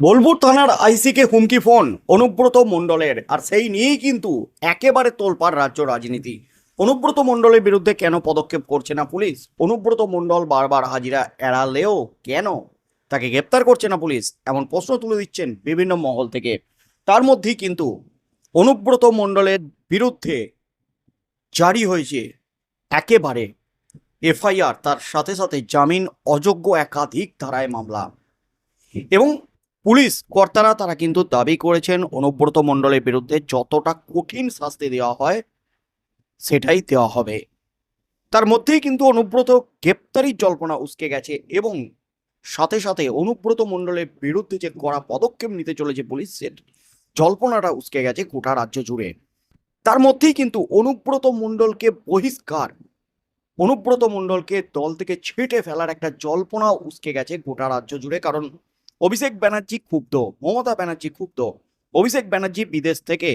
বোলপুর থানার আইসিকে হুমকি ফোন, অনুব্রত মণ্ডলের। আর সেই নিয়েই কিন্তু একেবারে তোলপাড় রাজ্য রাজনীতি। অনুব্রত মণ্ডলের বিরুদ্ধে কেন পদক্ষেপ করছে না পুলিশ? অনুব্রত মণ্ডল বারবার হাজিরা এড়ালেও কেন? তাকে গ্রেপ্তার করছে না পুলিশ? এমন প্রশ্ন তুলে দিচ্ছেন বিভিন্ন মহল থেকে। তার মধ্যেই কিন্তু অনুব্রত মণ্ডলের বিরুদ্ধে জারি হয়েছে একেবারে এফআইআর, তার সাথে সাথে জামিন অযোগ্য একাধিক ধারায় মামলা। এবং পুলিশ কর্তারা তারা কিন্তু দাবি করেছেন, অনুব্রত মণ্ডলের বিরুদ্ধে যতটা কঠিন শাস্তি দেওয়া হয় সেটাই দেওয়া হবে। তার মধ্যেই কিন্তু অনুব্রত গ্রেপ্তারির জল্পনা উসকে গেছে এবং সাথে সাথে অনুব্রত মণ্ডলের বিরুদ্ধে যে কড়া পদক্ষেপ নিতে চলেছে পুলিশের জল্পনাটা উসকে গেছে গোটা রাজ্য জুড়ে। তার মধ্যেই কিন্তু অনুব্রত মণ্ডলকে বহিষ্কার, অনুব্রত মণ্ডলকে দল থেকে ছেটে ফেলার একটা জল্পনা উসকে গেছে গোটা রাজ্য জুড়ে। কারণ অভিষেক ব্যানার্জি ক্ষুব্ধ, মমতা ব্যানার্জি ক্ষুব্ধ। অভিষেক ব্যানার্জি বিদেশ থেকে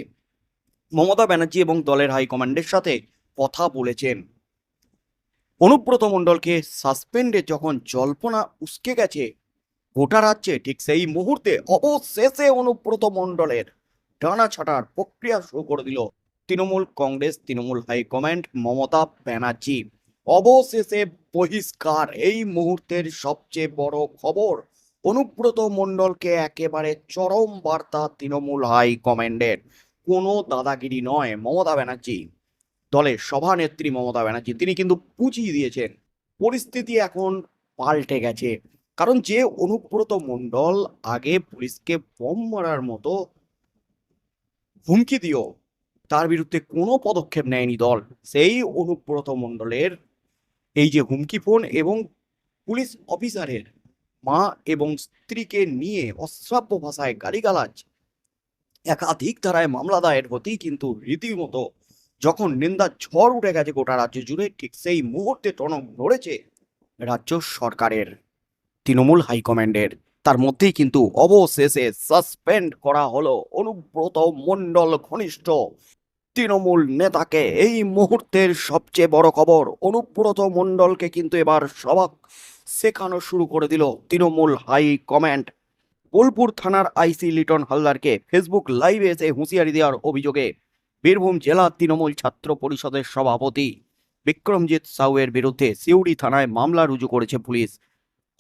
মমতা ব্যানার্জি এবং দলের হাইকমান্ডের সাথে কথা বলেছেন। অনুব্রত মণ্ডলকে সাসপেন্ডে যখন জল্পনা উস্কে গেছে, গোটা রাজ্যে ঠিক সেই মুহূর্তে অবশেষে অনুব্রত মণ্ডলের ডানা ছাটার প্রক্রিয়া শুরু করে দিল তৃণমূল কংগ্রেস, তৃণমূল হাইকমান্ড মমতা ব্যানার্জি। অবশেষে বহিষ্কার, এই মুহূর্তের সবচেয়ে বড় খবর অনুব্রত মণ্ডলকে একেবারে চরম বার্তা তৃণমূল হাই কমান্ডের। কোনো দাদাগিরি নয়, মমতা ব্যানার্জি। দলের সভানেত্রী মমতা ব্যানার্জি, তিনি কিন্তু বুঝিয়ে দিয়েছেন। পরিস্থিতি এখন পাল্টে গেছে। কারণ যে অনুব্রত মণ্ডল আগে পুলিশকে বোম মারার মতো হুমকি দিও তার বিরুদ্ধে কোনো পদক্ষেপ নেয়নি দল। সেই অনুব্রত মণ্ডলের এই যে হুমকি ফোন এবং পুলিশ অফিসারের মা এবং স্ত্রীকে নিয়ে অশ্রাব্য ভাষায় গালিগালাজ। একাধিক ধারায় মামলা দায়ের হতেই কিন্তু রীতিমতো যখন নিন্দা ঝড় উঠে গেছে গোটা রাজ্য জুড়ে, ঠিক সেই মুহূর্তে টনক নড়েছে রাজ্য সরকারের, তৃণমূল হাইকমান্ডের। তার মধ্যেই কিন্তু অবশেষে সাসপেন্ড করা হলো অনুব্রত মণ্ডল ঘনিষ্ঠ তৃণমূল নেতাকে। এই মুহূর্তের সবচেয়ে বড় খবর, অনুব্রত মণ্ডলকে কিন্তু এবার সবাক শেখানো শুরু করে দিল তৃণমূল হাই কমান্ড। বোলপুর থানার আইসি লিটন হালদারকে ফেসবুক লাইভে এসে হুঁশিয়ারি দেওয়ার অভিযোগে বীরভূম জেলা তৃণমূল ছাত্র পরিষদের সভাপতি বিক্রমজিৎ সাউয়ের বিরুদ্ধে সিউড়ি থানায় মামলা রুজু করেছে পুলিশ।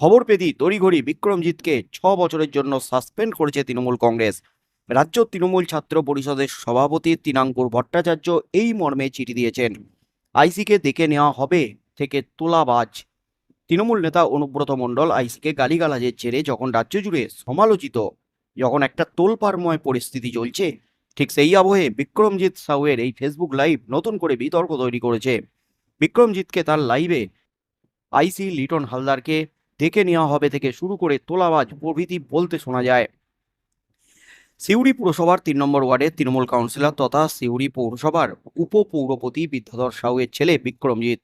খবর পেদি তড়িঘড়ি বিক্রমজিৎকে ছ বছরের জন্য সাসপেন্ড করেছে তৃণমূল কংগ্রেস। রাজ্য তৃণমূল ছাত্র পরিষদের সভাপতি তিনাঙ্কুর ভট্টাচার্য এই মর্মে চিঠি দিয়েছেন, আইসিকে দেখে নেওয়া হবে থেকে তোলাবাজ। তৃণমূল নেতা অনুব্রত মণ্ডল আইসিকে গালিগালাজের জেরে যখন রাজ্য জুড়ে সমালোচিত, যখন একটা তোলপাড়ময় পরিস্থিতি চলছে, ঠিক সেই আবহে বিক্রমজিৎ সাউয়ের এই ফেসবুক লাইভ নতুন করে বিতর্ক তৈরি করেছে। বিক্রমজিৎকে তার লাইভে আইসি লিটন হালদারকে দেখে নেওয়া হবে থেকে শুরু করে তোলাবাজ প্রভৃতি বলতে শোনা যায়। সিউড়ি পুরসভার তিন নম্বর ওয়ার্ডের তৃণমূল কাউন্সিলর তথা সিউড়ি পৌরসভার উপপৌরপতি বিদ্যাধর সাউয়ের ছেলে বিক্রমজিৎ।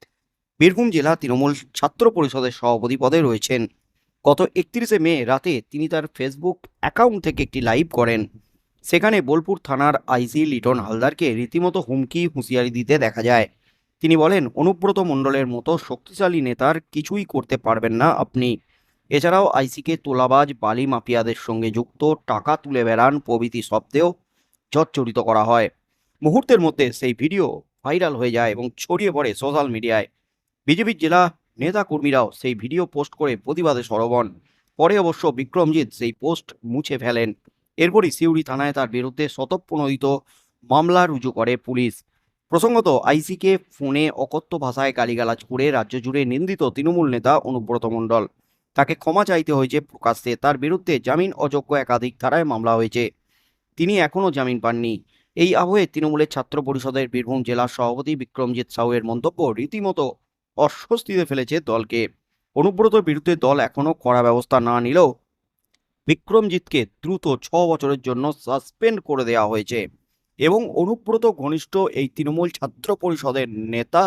বীরভূম জেলা তৃণমূল ছাত্র পরিষদের সভাপতি পদে রয়েছেন। গত একত্রিশে মে রাতে তিনি তার ফেসবুক অ্যাকাউন্ট থেকে একটি লাইভ করেন। সেখানে বোলপুর থানার আইসি লিটন হালদারকে রীতিমতো হুমকি, হুঁশিয়ারি দিতে দেখা যায়। তিনি বলেন, অনুব্রত মণ্ডলের মতো শক্তিশালী নেতার কিছুই করতে পারবেন না আপনি। এছাড়াও আইসিকে তোলাবাজ, বালি মাফিয়াদের সঙ্গে যুক্ত, টাকা তুলে বেড়ান প্রভৃতি শব্দেও জর্জরিত করা হয়। মুহূর্তের মধ্যে সেই ভিডিও ভাইরাল হয়ে যায় এবং ছড়িয়ে পড়ে সোশ্যাল মিডিয়ায়। বিজেপির জেলা নেতা কর্মীরাও সেই ভিডিও পোস্ট করে প্রতিবাদে সরবন পরে অবশ্য বিক্রমজিৎ সেই পোস্ট মুছে ফেলেন। এরপরই সিউড়ি থানায় তার বিরুদ্ধে শতপ্রণোদিত মামলা রুজু করে পুলিশ। প্রসঙ্গত, আইসিকে ফোনে অকথ্য ভাষায় গালিগালাজ করে রাজ্য জুড়ে নিন্দিত তৃণমূল নেতা অনুব্রত মণ্ডল। তাকে ক্ষমা চাইতে হয়েছে প্রকাশ্যে। তার বিরুদ্ধে জামিন অযোগ্য একাধিক ধারায় মামলা হয়েছে। তিনি এখনও জামিন পাননি। এই আবহে তৃণমূলের ছাত্র পরিষদের বীরভূম জেলা সভাপতি বিক্রমজিৎ সাউয়ের মন্তব্য রীতিমতো অস্বস্তিতে ফেলেছে দলকে। অনুব্রতর বিরুদ্ধে দল এখনও কড়া ব্যবস্থা না নিলেও বিক্রমজিৎকে দ্রুত ছ বছরের জন্য সাসপেন্ড করে দেওয়া হয়েছে এবং অনুব্রত ঘনিষ্ঠ এই তৃণমূল ছাত্র পরিষদের নেতা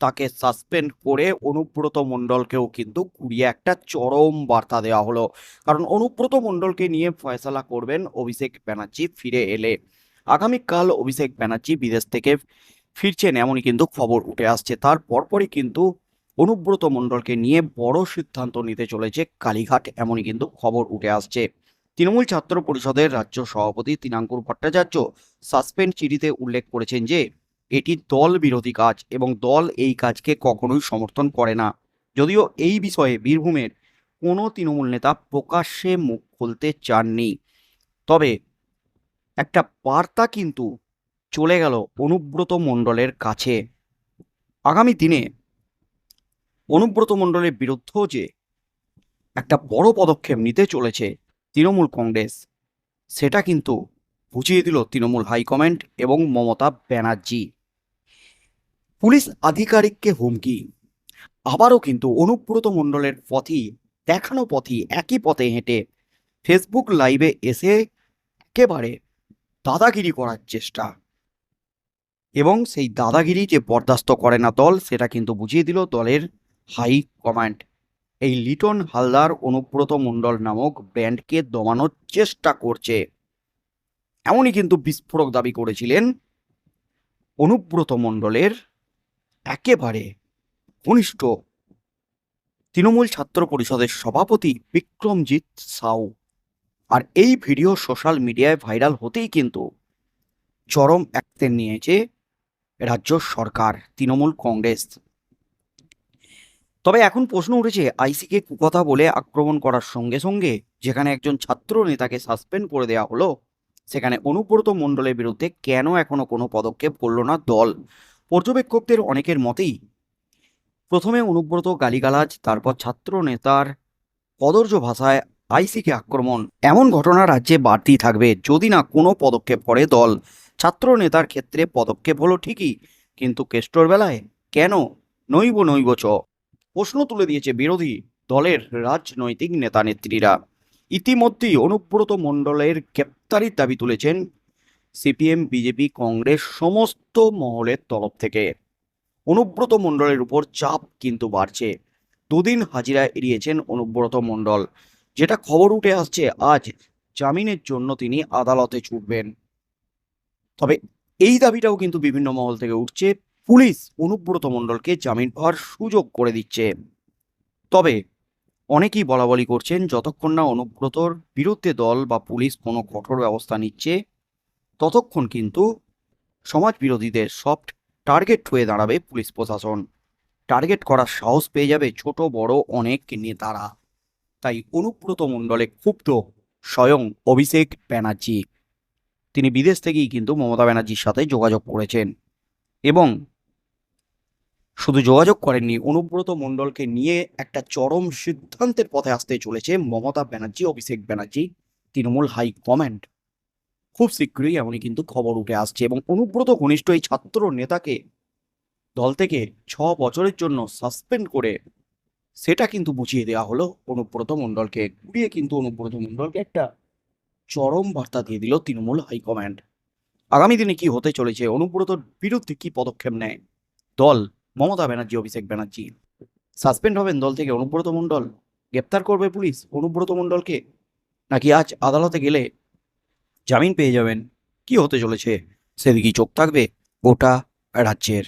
তাকে সাসপেন্ড করে অনুব্রত মণ্ডলকেও কিন্তু কুড়িয়ে একটা চরম বার্তা দেওয়া হলো। কারণ অনুব্রত মণ্ডলকে নিয়ে ফয়সালা করবেন অভিষেক ব্যানার্জি ফিরে এলে। আগামীকাল অভিষেক ব্যানার্জি বিদেশ থেকে ফিরছেন এমনই কিন্তু খবর উঠে আসছে। তার পরপরই কিন্তু অনুব্রত মণ্ডলকে নিয়ে বড় সিদ্ধান্ত নিতে চলেছে কালীঘাট, এমনই কিন্তু খবর উঠে আসছে। তৃণমূল ছাত্র পরিষদের রাজ্য সভাপতি তিনাঙ্কুর ভট্টাচার্য সাসপেন্ড চিঠিতে উল্লেখ করেছেন যে, এটি দল বিরোধী কাজ এবং দল এই কাজকে কখনোই সমর্থন করে না। যদিও এই বিষয়ে বীরভূমের কোনো তৃণমূল নেতা প্রকাশ্যে মুখ খুলতে চাননি। তবে একটা বার্তা কিন্তু চলে গেল অনুব্রত মণ্ডলের কাছে। আগামী দিনে অনুব্রত মণ্ডলের বিরুদ্ধেও যে একটা বড় পদক্ষেপ নিতে চলেছে তৃণমূল কংগ্রেস, সেটা কিন্তু বুঝিয়ে দিল তৃণমূল হাইকমান্ড এবং মমতা ব্যানার্জি। পুলিশ আধিকারিককে হুমকি। আবারও কিন্তু অনুব্রত মণ্ডলের পথই, দেখানো পথই একই পথে হেঁটে ফেসবুক লাইভে এসে একেবারে দাদাগিরি করার চেষ্টা। এবং সেই দাদাগিরি যে বরদাস্ত করে না দল, সেটা কিন্তু বুঝিয়ে দিল দলের হাই কমান্ড। এই লিটন হালদার অনুব্রত মণ্ডল নামক ব্যান্ডকে দমানোর চেষ্টা করছে। এমনই কিন্তু বিস্ফোরক দাবি করেছিলেন অনুব্রত মণ্ডলের একেবারে ঘনিষ্ঠ তৃণমূল ছাত্র পরিষদের সভাপতি বিক্রমজিৎ সাউ। আর এই ভিডিও সোশ্যাল মিডিয়ায় ভাইরাল হতেই কিন্তু চরম অ্যাক্সেন নিয়েছে রাজ্য সরকার, তৃণমূল কংগ্রেস। তবে এখন প্রশ্ন উঠেছে, আইসিকে কুকথা বলে আক্রমণ করার সঙ্গে সঙ্গে যেখানে একজন ছাত্র নেতাকে সাসপেন্ড করে দেওয়া হলো, সেখানে অনুব্রত মণ্ডলের বিরুদ্ধে কেন এখনও কোনো পদক্ষেপ করল না দল? পর্যবেক্ষকদের অনেকের মতেই, প্রথমে অনুব্রত গালিগালাজ, তারপর ছাত্র নেতার কদর্য ভাষায় আইসিকে আক্রমণ। এমন ঘটনা রাজ্যে বাড়তেই থাকবে, যদি না কোনো পদক্ষেপ করে দল। ছাত্র নেতার ক্ষেত্রে পদক্ষেপ হলো ঠিকই, কিন্তু কেষ্টর বেলায় কেন? নৈব নৈব চ। প্রশ্ন তুলে দিয়েছে বিরোধী দলের রাজনৈতিক নেতা নেত্রীরা ইতিমধ্যেই অনুব্রত মণ্ডলের গ্রেপ্তারির দাবি তুলেছেন সিপিএম, বিজেপি, কংগ্রেস সমস্ত মহলের তরফ থেকে। অনুব্রত মণ্ডলের উপর চাপ কিন্তু বাড়ছে। দুদিন হাজিরা এড়িয়েছেন অনুব্রত মণ্ডল। যেটা খবর উঠে আসছে, আজ জামিনের জন্য তিনি আদালতে ছুটবেন। তবে এই দাবিটাও কিন্তু বিভিন্ন মহল থেকে উঠছে। পুলিশ অনুব্রত মণ্ডলকে জামিন পাওয়ার সুযোগ করে দিচ্ছে। তবে অনেকেই বলা বলি করছেন, যতক্ষণ না অনুব্রতর বিরুদ্ধে দল বা পুলিশ কোনো কঠোর ব্যবস্থা নিচ্ছে, ততক্ষণ কিন্তু সমাজ বিরোধীদের সফট টার্গেট হয়ে দাঁড়াবে পুলিশ প্রশাসন। টার্গেট করার সাহস পেয়ে যাবে ছোট, বড় অনেক নেতারা। তাই অনুব্রত মণ্ডলে ক্ষুব্ধ স্বয়ং অভিষেক ব্যানার্জি। তিনি বিদেশ থেকেই কিন্তু মমতা ব্যানার্জির সাথে যোগাযোগ করেছেন। এবং শুধু যোগাযোগ করেননি, অনুব্রত মণ্ডলকে নিয়ে একটা চরম সিদ্ধান্তের পথে আসতে চলেছে মমতা ব্যানার্জি, অভিষেক ব্যানার্জি, তৃণমূল হাই কমান্ড। খুব শীঘ্রই এমনই কিন্তু খবর উঠে আসছে এবং অনুব্রত ঘনিষ্ঠ এই ছাত্র নেতাকে দল থেকে ছ বছরের জন্য সাসপেন্ড করে সেটা কিন্তু বুঝিয়ে দেওয়া হলো অনুব্রত মণ্ডলকে। ঘুরিয়ে কিন্তু অনুব্রত মণ্ডলকে একটা চরম বার্তা দিয়ে দিল তৃণমূল হাইকমান্ড। আগামী দিনে কি হতে চলেছে? অনুব্রতর বিরুদ্ধে কি পদক্ষেপ নেয়? দল, মমতা ব্যানার্জি, অভিষেক ব্যানার্জি। সাসপেন্ড হবেন দল থেকে অনুব্রত মণ্ডল? গ্রেপ্তার করবে পুলিশ অনুব্রত মণ্ডলকে? নাকি আজ আদালতে গেলে জামিন পেয়ে যাবেন? কি হতে চলেছে? সেদিকেই চোখ থাকবে গোটা রাজ্যের।